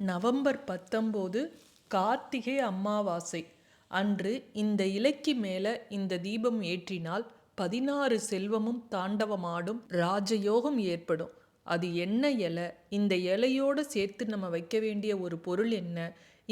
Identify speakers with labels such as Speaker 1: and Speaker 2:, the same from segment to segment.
Speaker 1: November பத்தொம்போது கார்த்திகை அமாவாசை. அன்று இந்த இலைக்கு மேலே இந்த தீபம் ஏற்றினால் பதினாறு செல்வமும் தாண்டவமாடும் ராஜயோகம் ஏற்படும். அது என்ன இலை? இந்த இலையோடு சேர்த்து நம்ம வைக்க வேண்டிய ஒரு பொருள் என்ன?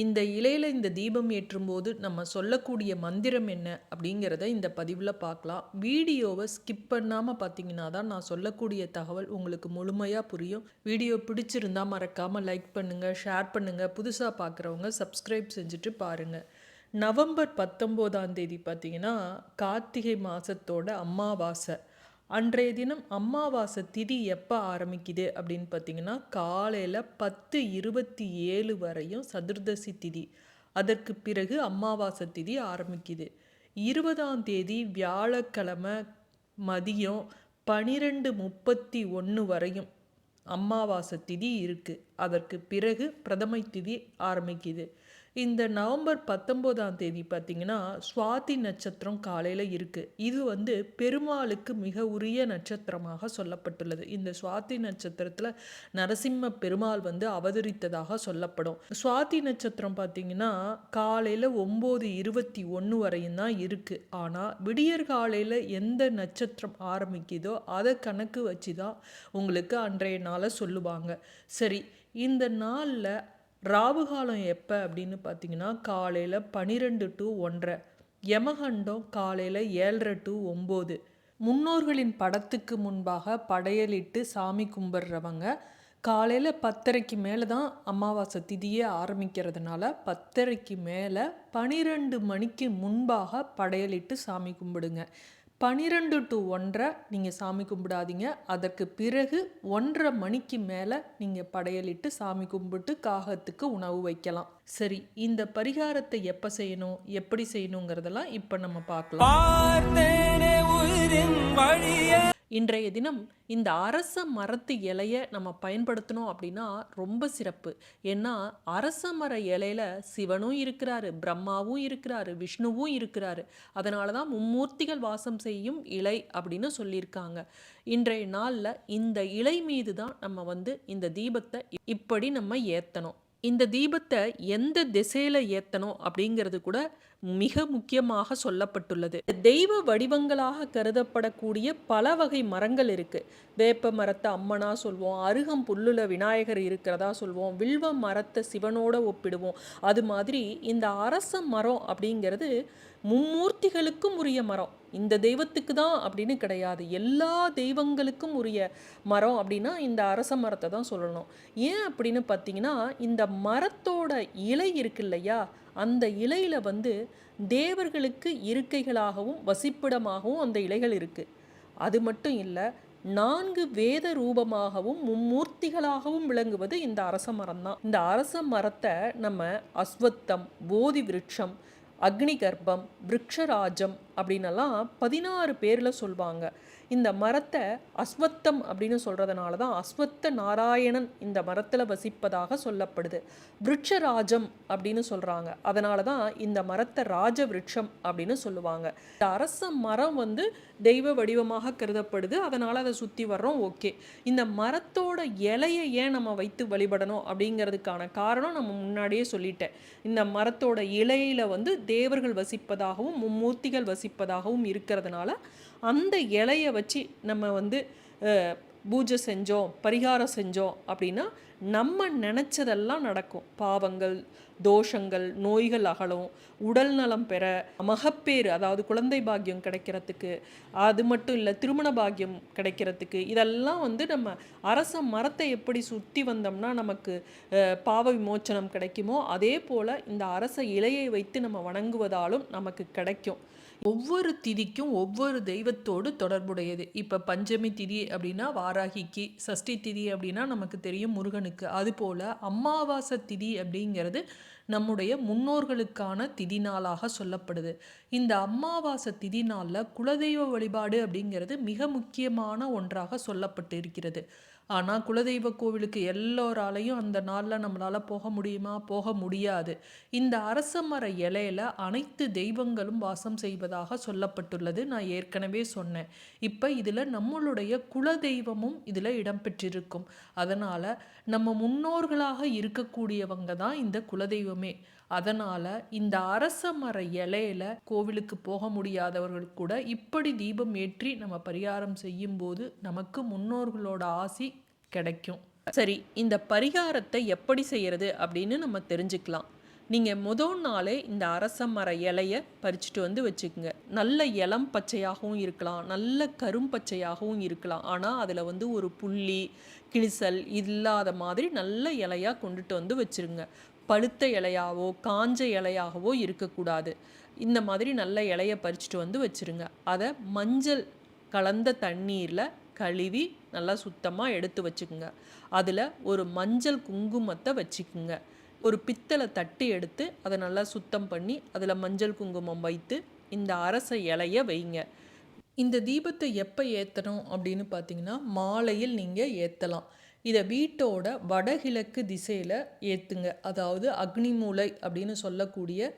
Speaker 1: இந்த இலையில் இந்த தீபம் ஏற்றும்போது நம்ம சொல்லக்கூடிய மந்திரம் என்ன அப்படிங்கிறத இந்த பதிவில் பார்க்கலாம். வீடியோவை ஸ்கிப் பண்ணாமல் பார்த்தீங்கன்னா தான் நான் சொல்லக்கூடிய தகவல் உங்களுக்கு முழுமையாக புரியும். வீடியோ பிடிச்சிருந்தா மறக்காமல் லைக் பண்ணுங்கள் ஷேர் பண்ணுங்கள் புதுசாக பார்க்குறவங்க சப்ஸ்கிரைப் செஞ்சுட்டு பாருங்கள் நவம்பர் பத்தொம்போதாம் தேதி பார்த்தீங்கன்னா கார்த்திகை மாதத்தோட அமாவாசை. அன்றைய தினம் அமாவாசை திதி எப்போ ஆரம்பிக்குது அப்படின்னு பார்த்தீங்கன்னா காலையில் பத்து இருபத்தி ஏழு வரையும் சதுர்தசி திதி. அதற்கு பிறகு அமாவாசை திதி ஆரம்பிக்குது. இருபதாம் தேதி வியாழக்கிழமை மதியம் பனிரெண்டு முப்பத்தி ஒன்று வரையும் அமாவாசை திதி இருக்குது அதற்கு பிறகு பிரதமை திதி ஆரம்பிக்குது. இந்த நவம்பர் பத்தொம்போதாம் தேதி பார்த்திங்கன்னா சுவாதி நட்சத்திரம் காலையில் இருக்குது இது வந்து பெருமாளுக்கு மிக உரிய நட்சத்திரமாக சொல்லப்பட்டுள்ளது. இந்த சுவாதி நட்சத்திரத்தில் நரசிம்ம பெருமாள் வந்து அவதரித்ததாக சொல்லப்படும். சுவாதி நட்சத்திரம் பார்த்திங்கன்னா காலையில் ஒம்பது இருபத்தி ஒன்று வரையும் தான் இருக்குது ஆனால் விடியற் காலையில் எந்த நட்சத்திரம் ஆரம்பிக்குதோ அதை கணக்கு வச்சு தான் உங்களுக்கு அன்றைய நாளை சொல்லுவாங்க. சரி இந்த நாளில் ராவு காலம் எப்போ அப்படின்னு பார்த்தீங்கன்னா காலையில் பனிரெண்டு டு ஒன்றரை. யமகண்டம் காலையில் ஏழரை டு ஒம்பது. முன்னோர்களின் படத்துக்கு முன்பாக படையலிட்டு சாமி கும்பிட்றவங்க காலையில் பத்தரைக்கு மேலே தான் அமாவாசை திதியே ஆரம்பிக்கிறதுனால பத்தரைக்கு மேலே பனிரெண்டு மணிக்கு முன்பாக படையலிட்டு சாமி கும்பிடுங்க. பனிரெண்டு டு ஒன்றரை நீங்கள் சாமி கும்பிடாதீங்க. அதற்கு பிறகு ஒன்றரை மணிக்கு மேலே நீங்கள் படையலிட்டு சாமி கும்பிட்டு காகத்துக்கு உணவு வைக்கலாம். சரி இந்த பரிகாரத்தை எப்போ செய்யணும் எப்படி செய்யணுங்கிறதெல்லாம் இப்போ நம்ம பார்க்கலாம். இன்றைய தினம் இந்த அரச மரத்து இலையை நம்ம பயன்படுத்தணும் அப்படின்னா ரொம்ப சிறப்பு. ஏன்னா அரச மர இலையில சிவனும் இருக்கிறாரு பிரம்மாவும் இருக்கிறாரு விஷ்ணுவும் இருக்கிறாரு. அதனால தான் மும்மூர்த்திகள் வாசம் செய்யும் இலை அப்படின்னு சொல்லியிருக்காங்க. இன்றைய நாளில் இந்த இலை மீது தான் நம்ம வந்து இந்த தீபத்தை இப்படி நம்ம ஏற்றணும் இந்த தீபத்தை எந்த திசையில் ஏற்றணும் அப்படிங்கிறது கூட மிக முக்கியமாக சொல்லப்பட்டுள்ளது. தெய்வ வடிவங்களாக கருதப்படக்கூடிய பல வகை மரங்கள் இருக்கு. வேப்ப மரத்தை அம்மனா சொல்வோம் அருகம் புல்லுல விநாயகர் இருக்கிறதா சொல்வோம் வில்வ மரத்தை சிவனோட ஒப்பிடுவோம். அது மாதிரி இந்த அரச மரம் அப்படிங்கிறது மும்மூர்த்திகளுக்கும் உரிய மரம். இந்த தெய்வத்துக்கு தான் அப்படின்னு கிடையாது. எல்லா தெய்வங்களுக்கும் உரிய மரம் அப்படின்னா இந்த அரச மரத்தை தான் சொல்லணும். ஏன் அப்படின்னு பார்த்தீங்கன்னா இந்த மரத்தோட இலை இருக்கு இல்லையா? அந்த இலையில் வந்து தேவர்களுக்கு இருக்கைகளாகவும் வசிப்பிடமாகவும் அந்த இலைகள் இருக்குது அது மட்டும் இல்லை நான்கு வேத ரூபமாகவும் மும்மூர்த்திகளாகவும் விளங்குவது இந்த அரச மரம் தான். இந்த அரச மரத்தை நம்ம அஸ்வத்தம் போதி விருட்சம் அக்னி கர்ப்பம் விரக்ஷராஜம் அப்படின்னலாம் பதினாறு பேரில் சொல்லுவாங்க இந்த மரத்தை அஸ்வத்தம் அப்படின்னு சொல்கிறதுனால தான் அஸ்வத்த நாராயணன் இந்த மரத்தில் வசிப்பதாக சொல்லப்படுது. விருட்சராஜம் அப்படின்னு சொல்கிறாங்க அதனால தான் இந்த மரத்தை ராஜ விருட்சம் அப்படின்னு சொல்லுவாங்க. இந்த அரச மரம் வந்து தெய்வ வடிவமாக கருதப்படுது. அதனால் அதை சுற்றி வர்றோம் ஓகே. இந்த மரத்தோட இலையை ஏன் நம்ம வைத்து வழிபடணும் அப்படிங்கிறதுக்கான காரணம் நம்ம முன்னாடியே சொல்லிட்டேன். இந்த மரத்தோட இலையில் வந்து தேவர்கள் வசிப்பதாகவும் மும்மூர்த்திகள் வசிப்பதாகவும் இருக்கிறதுனால அந்த இலையை வச்சு நம்ம வந்து பூஜை செஞ்சோம் பரிகாரம் செஞ்சோம் அப்படின்னா நம்ம நினச்சதெல்லாம் நடக்கும். பாவங்கள் தோஷங்கள் நோய்கள் அகலும் உடல் நலம் பெற மகப்பேறு அதாவது குழந்தை பாக்கியம் கிடைக்கிறதுக்கு அது மட்டும் இல்லை திருமண பாக்கியம் கிடைக்கிறதுக்கு இதெல்லாம் வந்து நம்ம அரச மரத்தை எப்படி சுற்றி வந்தோம்னா நமக்கு பாவ விமோச்சனம் கிடைக்குமோ அதே போல் இந்த அரச இலையை வைத்து நம்ம வணங்குவதாலும் நமக்கு கிடைக்கும். ஒவ்வொரு திதிக்கும் ஒவ்வொரு தெய்வத்தோடு தொடர்புடையது. இப்போ பஞ்சமி திதி அப்படின்னா வாராகிக்கு சஷ்டி திதி அப்படின்னா நமக்கு தெரியும் முருகனுக்கு. அதுபோல் அமாவாசை திதி அப்படிங்கிறது நம்முடைய முன்னோர்களுக்கான திதி நாளாக சொல்லப்படுது. இந்த அமாவாசை திதி நாளில் குலதெய்வ வழிபாடு அப்படிங்கிறது மிக முக்கியமான ஒன்றாக சொல்லப்பட்டு இருக்கிறது ஆனால் குலதெய்வ கோவிலுக்கு எல்லோராலையும் அந்த நாளில் நம்மளால் போக முடியுமா? போக முடியாது. இந்த அரச மர இலையில அனைத்து தெய்வங்களும் வாசம் செய்வதாக சொல்லப்பட்டுள்ளது நான் ஏற்கனவே சொன்னேன். இப்போ இதில் நம்மளுடைய குலதெய்வமும் இதில் இடம்பெற்றிருக்கும் அதனால் நம்ம முன்னோர்களாக இருக்கக்கூடியவங்க தான் இந்த குலதெய்வமே. அதனால் இந்த அரச மர இலையில கோவிலுக்கு போக முடியாதவர்கள் கூட இப்படி தீபம் ஏற்றி நம்ம பரிகாரம் செய்யும்போது நமக்கு முன்னோர்களோட ஆசி கிடைக்கும். சரி இந்த பரிகாரத்தை எப்படி செய்யறது அப்படின்னு நம்ம தெரிஞ்சுக்கலாம். நீங்கள் முதல் நாளே இந்த அரச மர இலையை பறிச்சுட்டு வந்து வச்சுக்கோங்க. நல்ல இளம் பச்சையாகவும் இருக்கலாம் நல்ல கரும்பச்சையாகவும் இருக்கலாம். ஆனால் அதில் வந்து ஒரு புள்ளி கிழிசல் இல்லாத மாதிரி நல்ல இலையாக கொண்டுட்டு வந்து வச்சுருங்க. பழுத்த இலையாவோ காஞ்ச இலையாகவோ இருக்கக்கூடாது. இந்த மாதிரி நல்ல இலையை பறிச்சுட்டு வந்து வச்சுருங்க. அதை மஞ்சள் கலந்த தண்ணீரில் கழுவி நல்லா சுத்தமாக எடுத்து வச்சுக்குங்க. அதில் ஒரு மஞ்சள் குங்குமத்தை வச்சுக்குங்க. ஒரு பித்தளை தட்டி எடுத்து அதை நல்லா சுத்தம் பண்ணி அதில் மஞ்சள் குங்குமம் வைத்து இந்த அரச இலைய வைங்க. இந்த தீபத்தை எப்போ ஏற்றணும் அப்படின்னு பார்த்தீங்கன்னா மாலையில் நீங்கள் ஏற்றலாம் இதை வீட்டோட வடகிழக்கு திசையில் ஏற்றுங்க அதாவது அக்னி மூலை அப்படின்னு சொல்லக்கூடிய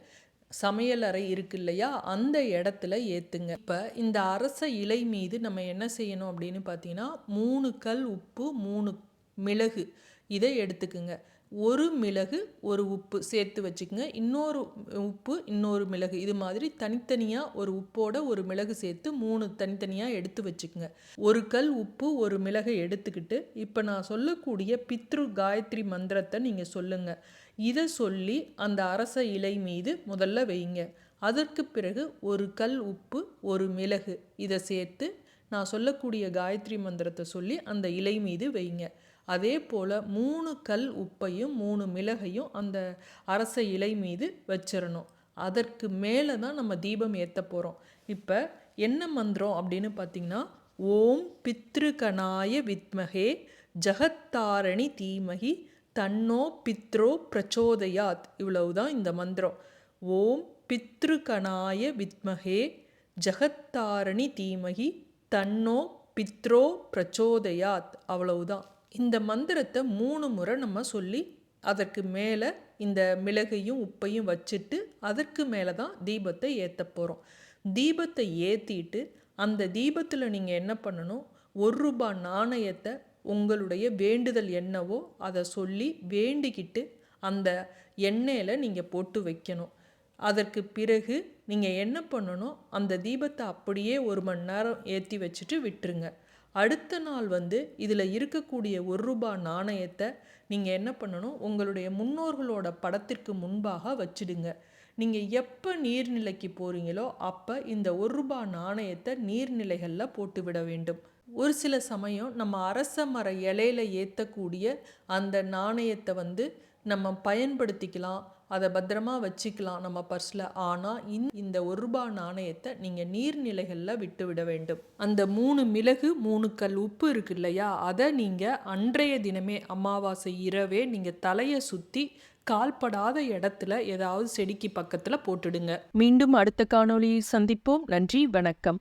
Speaker 1: சமையலறை இருக்கு இல்லையா? அந்த இடத்துல ஏற்றுங்க இப்போ இந்த அரச இலை மீது நம்ம என்ன செய்யணும் அப்படின்னு பார்த்தீங்கன்னா மூணு கல் உப்பு மூணு மிளகு. இதை எடுத்துக்குங்க. ஒரு மிளகு ஒரு உப்பு சேர்த்து வச்சுக்கோங்க. இன்னொரு உப்பு இன்னொரு மிளகு. இது மாதிரி தனித்தனியாக ஒரு உப்போட ஒரு மிளகு சேர்த்து மூணு தனித்தனியாக எடுத்து வச்சுக்கோங்க. ஒரு கல் உப்பு ஒரு மிளகை எடுத்துக்கிட்டு இப்போ நான் சொல்லக்கூடிய பித்ரு காயத்ரி மந்திரத்தை நீங்கள் சொல்லுங்கள் இதை சொல்லி அந்த அரச இலை மீது முதல்ல வைங்க அதற்கு பிறகு ஒரு கல் உப்பு ஒரு மிளகு இதை சேர்த்து நான் சொல்லக்கூடிய காயத்ரி மந்திரத்தை சொல்லி அந்த இலை மீது வைங்க அதே போல் மூணு கல் உப்பையும் மூணு மிளகையும் அந்த அரச இலை மீது வச்சிடணும் அதற்கு மேலே தான் நம்ம தீபம் ஏற்ற போகிறோம் இப்போ என்ன மந்திரம் அப்படின்னு பார்த்தீங்கன்னா ஓம் பித்ருகணாய வித்மகே ஜகத்தாரணி தீமகி தன்னோ பித்ரோ பிரச்சோதயாத். இவ்வளவுதான் இந்த மந்திரம். ஓம் பித்ருகணாய வித்மகே ஜகத்தாரணி தீமகி தன்னோ பித்ரோ பிரச்சோதயாத். அவ்வளவுதான். இந்த மந்திரத்தை மூணு முறை நம்ம சொல்லி அதற்கு மேலே இந்த மிளகையும் உப்பையும் வச்சுட்டு அதற்கு மேலே தான் தீபத்தை ஏற்ற போகிறோம் தீபத்தை ஏற்றிட்டு அந்த தீபத்தில் நீங்கள் என்ன பண்ணணும்? ஒரு ரூபாய் நாணயத்தை உங்களுடைய வேண்டுதல் என்னவோ அதை சொல்லி வேண்டிக்கிட்டு அந்த எண்ணெயில் நீங்கள் போட்டு வைக்கணும். அதற்கு பிறகு நீங்கள் என்ன பண்ணணும்? அந்த தீபத்தை அப்படியே ஒரு மணி நேரம் ஏற்றி வச்சுட்டு விட்டுருங்க. அடுத்த நாள் வந்து இதில் இருக்கக்கூடிய ஒரு ரூபாய் நாணயத்தை நீங்கள் என்ன பண்ணணும்? உங்களுடைய முன்னோர்களோட படத்திற்கு முன்பாக வச்சிடுங்க. நீங்கள் எப்போ நீர்நிலைக்கு போகிறீங்களோ அப்போ இந்த ஒரு ரூபாய் நாணயத்தை நீர்நிலைகளில் போட்டு விட வேண்டும். ஒரு சில சமயம் நம்ம அரச மர இலையில ஏற்றக்கூடிய அந்த நாணயத்தை வந்து நம்ம பயன்படுத்திக்கலாம் அதை பத்திரமா வச்சுக்கலாம் நம்ம பர்ஸில். ஆனால் இந் இந்த ஒரு ரூபாய் நாணயத்தை நீங்கள் நீர்நிலைகளில் விட்டு விட வேண்டும். அந்த மூணு மிளகு மூணு கல் உப்பு இருக்கு இல்லையா? அதை நீங்கள் அன்றைய தினமே அமாவாசை இரவே நீங்கள் தலையை சுற்றி கால்படாத இடத்துல ஏதாவது செடிக்கு பக்கத்தில் போட்டுடுங்க.
Speaker 2: மீண்டும் அடுத்த காணொளியை சந்திப்போம். நன்றி வணக்கம்.